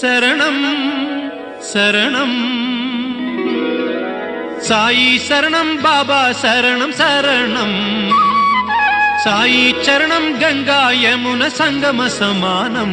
ശരണം ശരണം സായി ശരണം ബാബ ശരണം ശരണം. സായി ചരണം ഗംഗാ യമുന സംഗമ സമാനം.